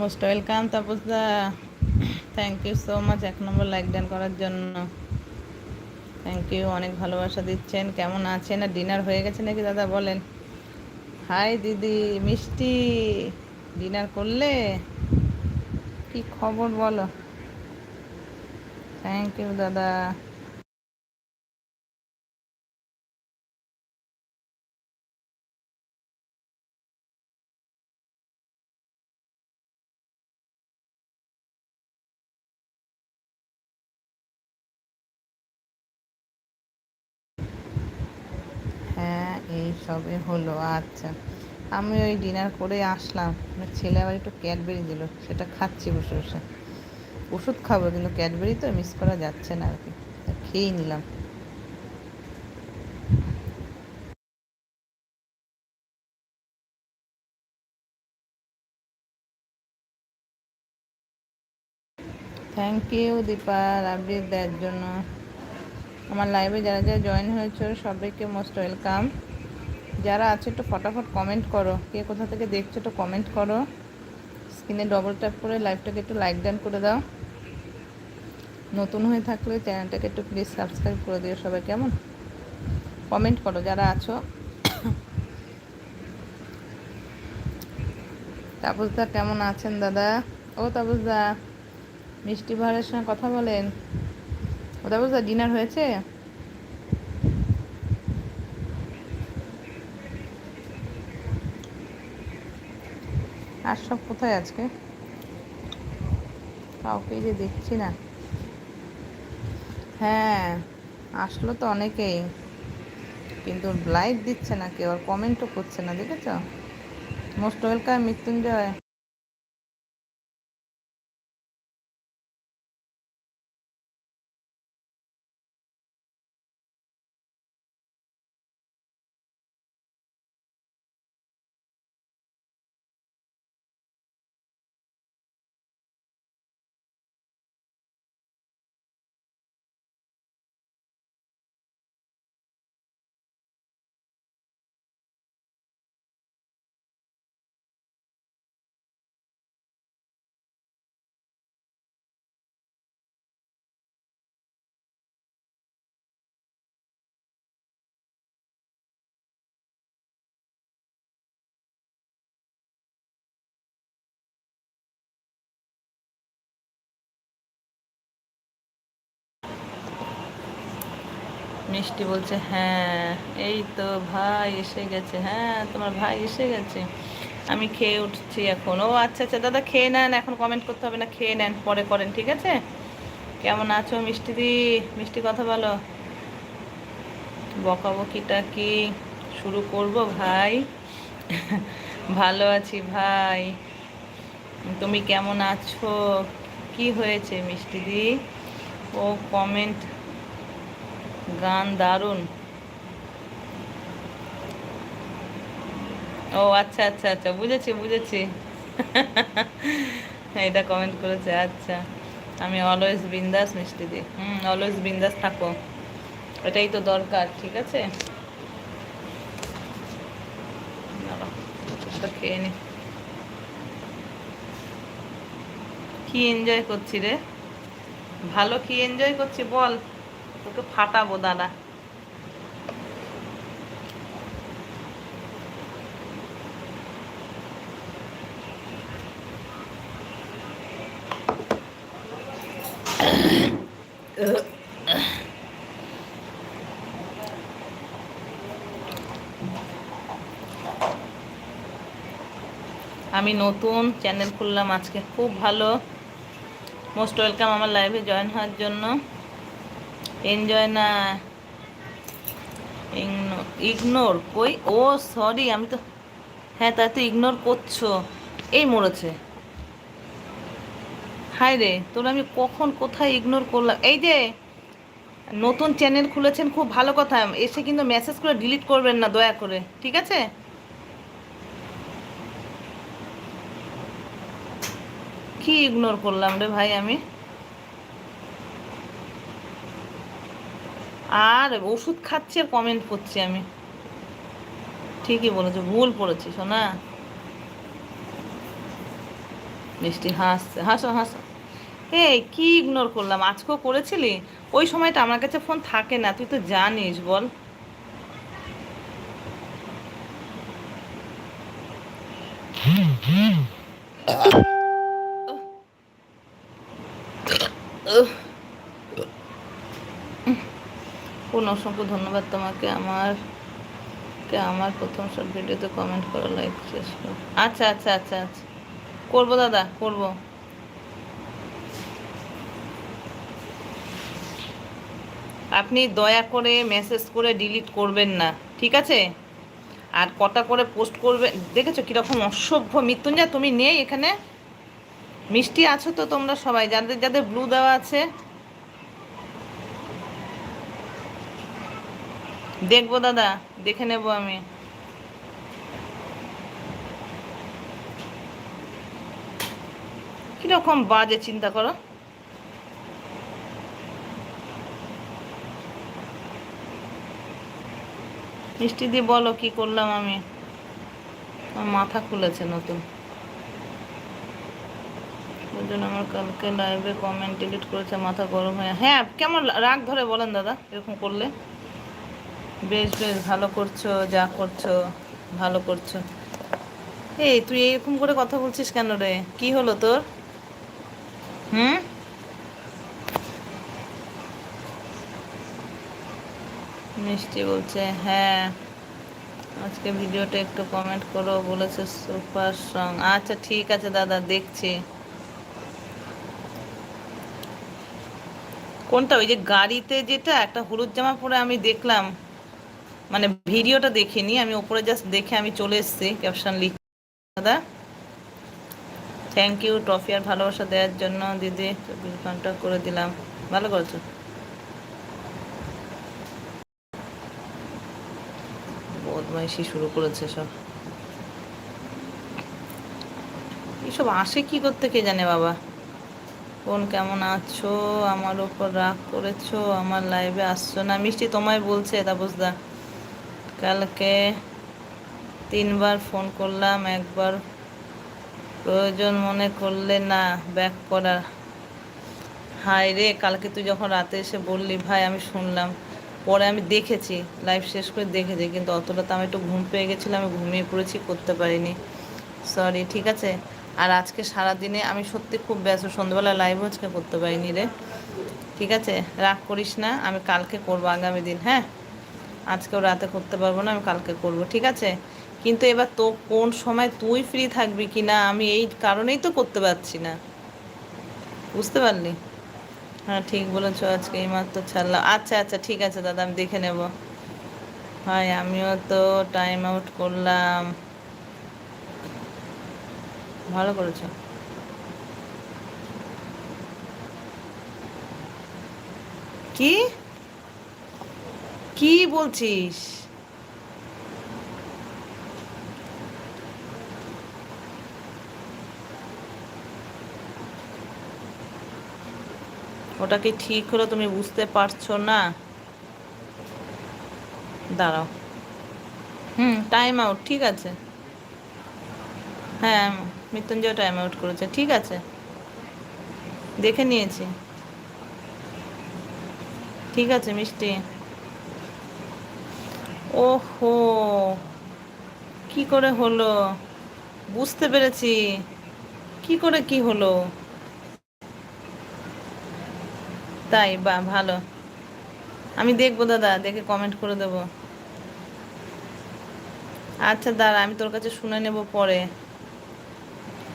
Most welcome তাপসদা thank you so much এক নম্বর like done করার জন্য। থ্যাংক ইউ অনেক ভালোবাসা দিচ্ছেন। কেমন আছেন? আর ডিনার হয়ে গেছে নাকি দাদা, বলেন। হাই দিদি। মিষ্টি। ডিনার করলে? কি খবর বলো? থ্যাংক ইউ দাদা হ্যাঁ এই সবে হলো আচ্ছা। আমি ওই ডিনার করে আসলাম। ছেলে আবার একটু ক্যাডবেরি দিল, সেটা খাচ্ছি বসে বসে। ওষুধ খাব, কিন্তু ক্যাডবেরি তো মিস করা যাচ্ছে না আর কি খেয়েই নিলাম। থ্যাংক ইউ দীপার আপডেট দেওয়ার জন্য। আমার লাইভে যারা যারা জয়েন হয়েছে, সবাইকে মোস্ট ওয়েলকাম যারা আছে, একটু ফটাফট কমেন্ট করো। কে কোথা থেকে দেখছ, একটু কমেন্ট করো। স্ক্রিনে ডবল ট্যাপ করে লাইভটাকে একটু লাইক ডান করে দাও। নতুন হয়ে থাকলে চ্যানেলটাকে একটু প্লিজ সাবস্ক্রাইব করে দিও সবাই, কেমন? কমেন্ট করো, যারা আছো। তাপসদা, কেমন আছেন দাদা? ও তাপসদা, মিষ্টি ভাড়ের সঙ্গে কথা বলেন। ও তাপসদা ডিনার হয়েছে? আর সব কোথায় আজকে? কাউকে যে দেখছি না। হ্যাঁ আসলো তো অনেকেই। কিন্তু লাইক দিচ্ছে না কেউ আর কমেন্টও করছে না, দেখেছ? Most welcome Mrityunjay. মিষ্টি বলছে হ্যাঁ এই তো ভাই এসে গেছে হ্যাঁ তোমার ভাই এসে গেছে। আমি খেয়ে উঠছি এখন। ও আচ্ছা আচ্ছা দাদা খেয়ে নেন, এখন কমেন্ট করতে হবে না, খেয়ে নেন, পরে করেন, ঠিক আছে? কেমন আছো মিষ্টি দি? মিষ্টি কথা বলো। বকাবকিটা কি শুরু করব ভাই? ভালো আছি ভাই। তুমি কেমন আছো? কি হয়েছে মিষ্টি দি? ও কমেন্ট গান দারুণ। ও আচ্ছা আচ্ছা আচ্ছা বুঝেছি বুঝেছি। এটা কমেন্ট করেছে আচ্ছা। আমি অলওয়েজ বিন্দাস, মিষ্টি দিই হুম অলওয়েজ বিন্দাস থাকো। এটাই তো দরকার, ঠিক আছে? খেয়ে নি। কি এনজয় করছি রে? ভালো কি এনজয় করছি, বল। তোকে ফাটাবো, দাদা। আমি নতুন চ্যানেল খুললাম আজকে। খুব ভালো। মোস্ট ওয়েলকাম আমার লাইভে জয়েন হওয়ার জন্য। এনজয় না ইগনোর কই? ও সরি আমি তো হ্যাঁ তাই তো ইগনোর করছ। এই মরেছে। হাই রে, তোর আমি কখন কোথায় ইগনোর করলাম? এই যে, নতুন চ্যানেল খুলেছেন, খুব ভালো কথা। এসে কিন্তু মেসেজ করে ডিলিট করবেন না, দয়া করে, ঠিক আছে? কি ইগনোর করলাম রে ভাই আমি? আর ওষুধ খাচ্ছি আর কমেন্ট করছি আমি। ঠিকই বলেছ, ভুল পড়েছি শোনা মিষ্টি হাসছে, হাসো হাসো। এ কি ইগনোর করলাম? আজকেও করেছিলি? ওই সময়টা আমার কাছে ফোন থাকে না, তুই তো জানিস, বল। অসংখ্য ধন্যবাদ তোমাকে। আমার, কে আমার প্রথম সব ভিডিওতে কমেন্ট করো লাইক শেষ করো আচ্ছা আচ্ছা আচ্ছা আচ্ছা। করব দাদা, করব। আপনি দয়া করে মেসেজ করে ডিলিট করবেন না, ঠিক আছে? আর কটা করে পোস্ট করবে, দেখেছ কীরকম অসভ্য মৃত্যুঞ্জয়? তুমি নেই এখানে? মিষ্টি আছো তো তোমরা সবাই, যাদের যাদের ব্লু দেওয়া আছে দেখব, দাদা। দেখে নেব আমি। কীরকম বাজে চিন্তা করো। মিষ্টি দিয়ে বলো কি করলাম আমি। মাথা খুলেছে নতুন। ওই জন্য আমার কালকে লাইভে কমেন্ট ডিলিট করেছে, মাথা গরম হয়ে হ্যাঁ কেমন রাগ ধরে বলেন দাদা, এরকম করলে। বেশ বেশ, ভালো করছ, যা করছ, ভালো করছ। এই, তুই এরকম করে কথা বলছিস কেন রে? কি হলো তোর? হুম? মিষ্টি বলছে হ্যাঁ। আজকে ভিডিওটা একটু কমেন্ট করো, বলেছে সুপার সং আচ্ছা ঠিক আছে দাদা, দেখছি। কোনটা? ওই যে গাড়িতে যেটা, একটা হলুদ জামা পরে আমি দেখলাম। মানে ভিডিওটা দেখিনি, আমি ওপরে জাস্ট দেখে আমি চলে এসেছি ক্যাপশন লিখ। দাদা থ্যাংক ইউ ট্রফি আর ভালোবাসা দেওয়ার জন্য দিদি, চব্বিশ ঘণ্টা করে দিলাম। ভালো করেছ? বদমাইশি শুরু করেছে সব। এসব আসে কি করতে কে জানে বাবা? কোন কেমন আছো? আমার ওপর রাগ করেছ? আমার লাইভে আসছো না? মিষ্টি তোমায় বলছে তাপসদা কালকে তিনবার ফোন করলাম, একবার প্রয়োজন মনে করলে না ব্যাক করার। হায় রে, কালকে তুই যখন রাতে এসে বললি, ভাই, আমি শুনলাম। পরে আমি দেখেছি লাইভ শেষ করে দেখেছি, কিন্তু অতটা তো আমি একটু ঘুম পেয়ে গেছিলাম, আমি ঘুমিয়ে পড়েছি, করতে পারিনি। সরি ঠিক আছে? আর আজকে সারাদিনে আমি সত্যি খুব ব্যস্ত, সন্ধ্যাবেলা লাইভ আজকে করতে পারিনি রে। ঠিক আছে? রাগ করিস না, আমি কালকে করব আগামী দিন হ্যাঁ? আজকেও রাতে করতে পারব না, আমি কালকে করব, ঠিক আছে? কিন্তু এবার তো কোন সময় তুই ফ্রি থাকবি কি না আমি এই কারণেই তো করতে পারছি না। বুঝতে পারলি? হ্যাঁ ঠিক বলেছ আজকে এইমাত্র ছাড়লাম। আচ্ছা আচ্ছা ঠিক আছে দাদা, আমি দেখে নেব। হয় আমিও তো টাইম আউট করলাম। ভালো করেছ। কি? কি বলছিস? ওটা কি ঠিক হলো তুমি বুঝতে পারছ না? দাঁড়াও। হুম টাইম আউট ঠিক আছে। হ্যাঁ মৃত্যুঞ্জয় টাইম আউট করেছে, ঠিক আছে। দেখে নিয়েছি। ঠিক আছে, মিষ্টি। ওহো, কি করে হলো? বুঝতে পেরেছি। কি করে কি হলো? তাই, বা, ভালো। আমি দেখব, দাদা, দেখে কমেন্ট করে দেব। আচ্ছা দাঁড়া, আমি তোর কাছে শুনে নেব পরে।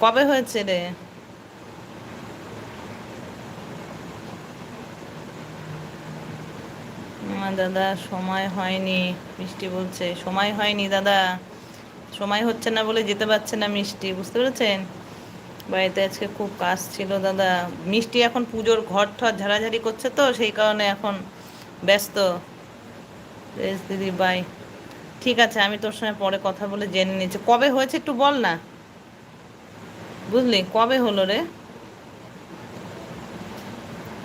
কবে হয়েছে রে? দাদা, সময় হয়নি, মিষ্টি বলছে। সময় হয়নি দাদা। সময় হচ্ছে না বলে যেতে পারছে না মিষ্টি, বুঝতে পেরেছেন? বাড়িতে আজকে খুব কাজ ছিল দাদা। মিষ্টি এখন পুজোর ঘর ঠর ঝাড়াঝাড়ি করছে তো, সেই কারণে এখন ব্যস্ত। বেশ দিদি বাই ঠিক আছে, আমি তোর সঙ্গে পরে কথা বলে জেনে নিচ্ছি। কবে হয়েছে একটু বল না। বুঝলি, কবে হলো রে?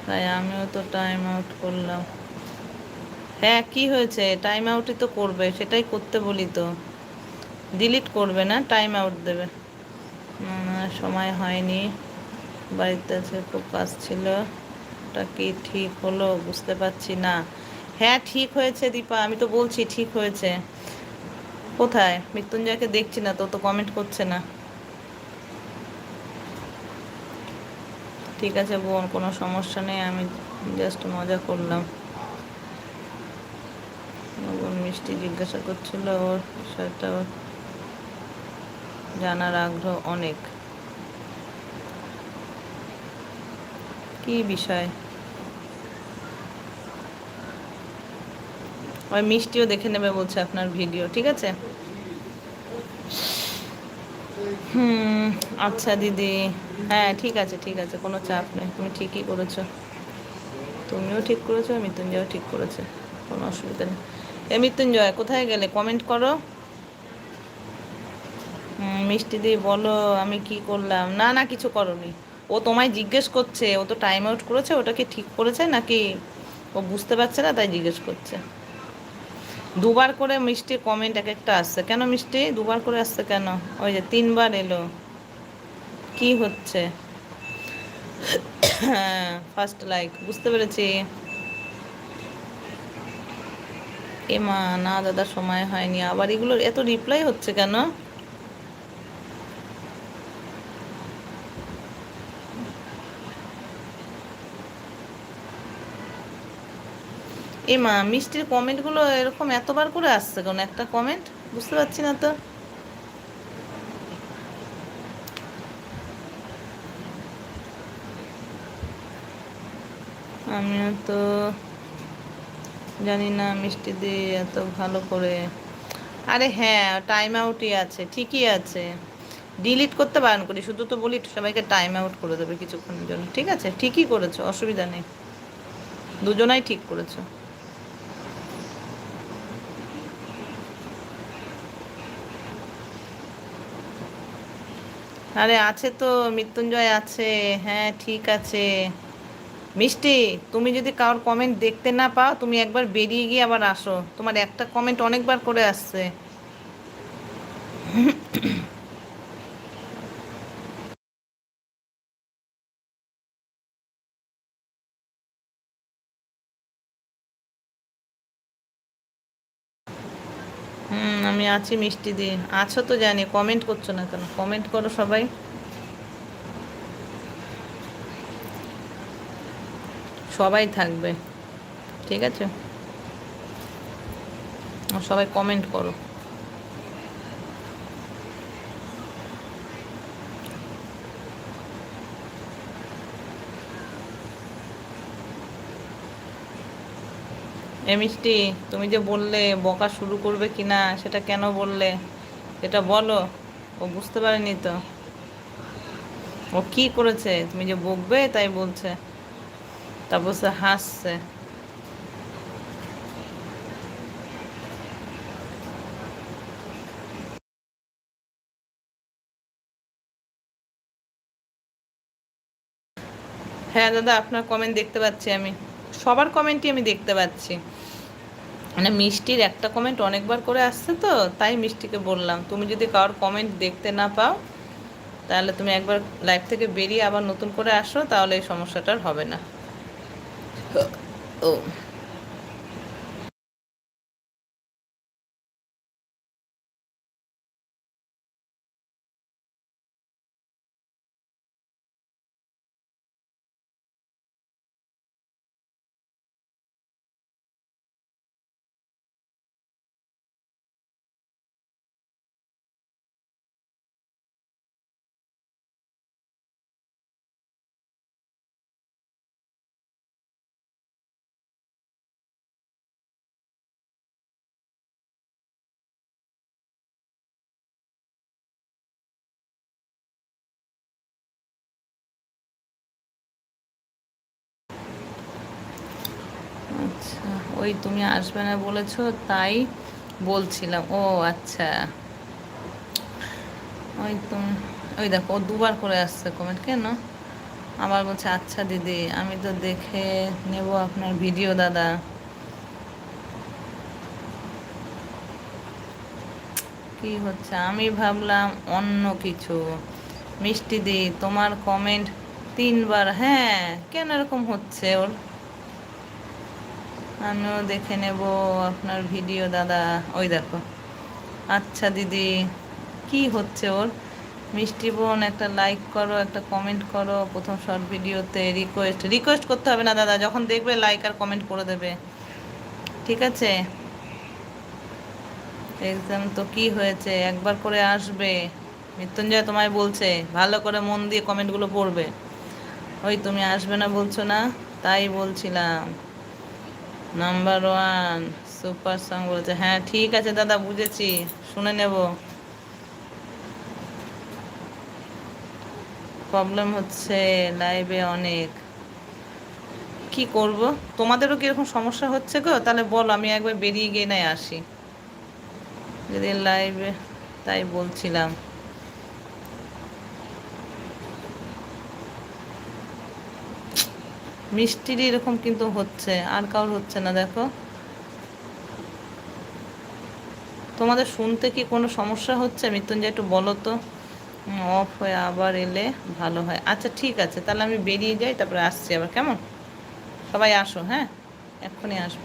তাই আমিও তো টাইম আউট করলাম। হ্যাঁ কি হয়েছে? টাইম আউটই তো করবে, সেটাই করতে বলি তো। ডিলিট করবে না টাইম আউট দেবে। সময় হয়নি। বাড়িতে আছে খুব কাজ ছিল। ওটা কি ঠিক হলো বুঝতে পারছি না। হ্যাঁ ঠিক হয়েছে দীপা, আমি তো বলছি ঠিক হয়েছে। কোথায়? মৃত্যুঞ্জয়কে দেখছি না তো তো কমেন্ট করছে না। ঠিক আছে বোন কোনো সমস্যা নেই, আমি জাস্ট মজা করলাম। মিষ্টি জিজ্ঞাসা করছিল ওর সেটা জানার আগ্রহ অনেক। কি বিষয়? ওই মিষ্টিও দেখে নেবে বলছে আপনার ভিডিও, ঠিক আছে? হুম আচ্ছা দিদি। হ্যাঁ ঠিক আছে ঠিক আছে, কোনো চাপ নেই, তুমি ঠিকই করেছ। তুমিও ঠিক করেছ মৃত্যুঞ্জয়ও ঠিক করেছে, কোনো অসুবিধা নেই। এ মৃত্যুঞ্জয়, কোথায় গেলে? কমেন্ট করো। মিষ্টি দি, বলো আমি কি করলাম? না না, কিছু করনি। ও তোমায় জিজ্ঞেস করছে, ও তো টাইম আউট করেছে, ওটা কি ঠিক করেছে নাকি ও বুঝতে পারছে না, তাই জিজ্ঞেস করছে। দুবার করে মিষ্টির কমেন্ট এক একটা আসছে। কেন মিষ্টি? দুবার করে আসছে কেন? ওই যে তিনবার এলো। কি হচ্ছে? হ্যাঁ ফার্স্ট লাইক বুঝতে পেরেছি। এ মা না দাদা, সময় হয়নি। আবার এগুলোর এত রিপ্লাই হচ্ছে কেন? এ মা মিষ্টির কমেন্টগুলো এরকম এতবার করে আসছে কোন? একটা কমেন্ট বুঝতে পারছি না তো। আমিও তো জানি না, মিষ্টি দিয়ে এত ভালো করে। আরে হ্যাঁ টাইম আউটই আছে, ঠিকই আছে। ডিলিট করতে বারণ করি, শুধু তো বলি সবাইকে টাইম আউট করে দেবে কিছুক্ষণের জন্য। ঠিক আছে? ঠিকই করেছ, অসুবিধা নেই। দুজনাই ঠিক করেছ। আরে আছে তো, মৃত্যুঞ্জয় আছে। হ্যাঁ ঠিক আছে। মিষ্টি, তুমি যদি কারোর কমেন্ট দেখতে না পাও, তুমি একবার বেরিয়ে গিয়ে আবার আসো। তোমার একটা কমেন্ট অনেকবার করে আসছে। হুম, আমি আছি মিষ্টি দিয়ে আছো তো জানি কমেন্ট করছ না কেন? কমেন্ট করো সবাই। সবাই থাকবে। ঠিক আছে? সবাই কমেন্ট করো। এ মিষ্টি, তুমি যে বললে বকা শুরু করবে কি না সেটা কেন বললে? এটা বলো। ও বুঝতে পারেনি তো। ও কি করেছে? তুমি যে বকবে তাই বলছে। তারপর সে হাসছে হ্যাঁ দাদা, আপনার কমেন্ট দেখতে পাচ্ছি আমি। সবার কমেন্টই আমি দেখতে পাচ্ছি। মানে মিষ্টির একটা কমেন্ট অনেকবার করে আসছে তো, তাই মিষ্টিকে বললাম। তুমি যদি কারোর কমেন্ট দেখতে না পাও, তাহলে তুমি একবার লাইভ থেকে বেরিয়ে আবার নতুন করে আসো, তাহলে এই সমস্যাটার হবে না। ও আচ্ছা ওই তুমি আসবে না বলেছ, তাই বলছিলাম। ও আচ্ছা। ওই তুমি, ওই দেখো, ও দুবার করে আসছে কমেন্ট কেন? আবার বলছে আচ্ছা দিদি, আমি তো দেখে নেব আপনার ভিডিও, দাদা। কি হচ্ছে? আমি ভাবলাম অন্য কিছু। মিষ্টি দি, তোমার কমেন্ট তিনবার হ্যাঁ কেন এরকম হচ্ছে ওর? আমিও দেখে নেব আপনার ভিডিও, দাদা। ওই দেখো। আচ্ছা দিদি, কি হচ্ছে ওর? মিষ্টি বোন, একটা লাইক করো, একটা কমেন্ট করো। প্রথম শর্ট ভিডিওতে রিকোয়েস্ট রিকোয়েস্ট করতে হবে না, দাদা। যখন দেখবে লাইক আর কমেন্ট করে দেবে। ঠিক আছে? এক্সাম তো কি হয়েছে? একবার করে আসবে। মৃত্যুঞ্জয় তোমায় বলছে, ভালো করে মন দিয়ে কমেন্টগুলো পড়বে। ওই তুমি আসবে না বলছো না? তাই বলছিলাম। নাম্বার ওয়ান সুপার সং বলেছে। হ্যাঁ ঠিক আছে দাদা, বুঝেছি। শুনে নেব। প্রবলেম হচ্ছে লাইভে অনেক। কি করব? তোমাদেরও কি এরকম সমস্যা হচ্ছে গো? তাহলে বলো, আমি একবার বেরিয়ে গিয়ে নাই আসি। যদি লাইভে তাই বলছিলাম। মিষ্টির এরকম কিন্তু হচ্ছে, আর কারোর হচ্ছে না, দেখো। তোমাদের শুনতে কি কোনো সমস্যা হচ্ছে? মৃত্যুঞ্জয়, একটু বলো তো। অফ হয়ে আবার এলে ভালো হয়। আচ্ছা ঠিক আছে, তাহলে আমি বেরিয়ে যাই, তারপরে আসছি আবার, কেমন? সবাই আসো হ্যাঁ? এক্ষুনি আসব।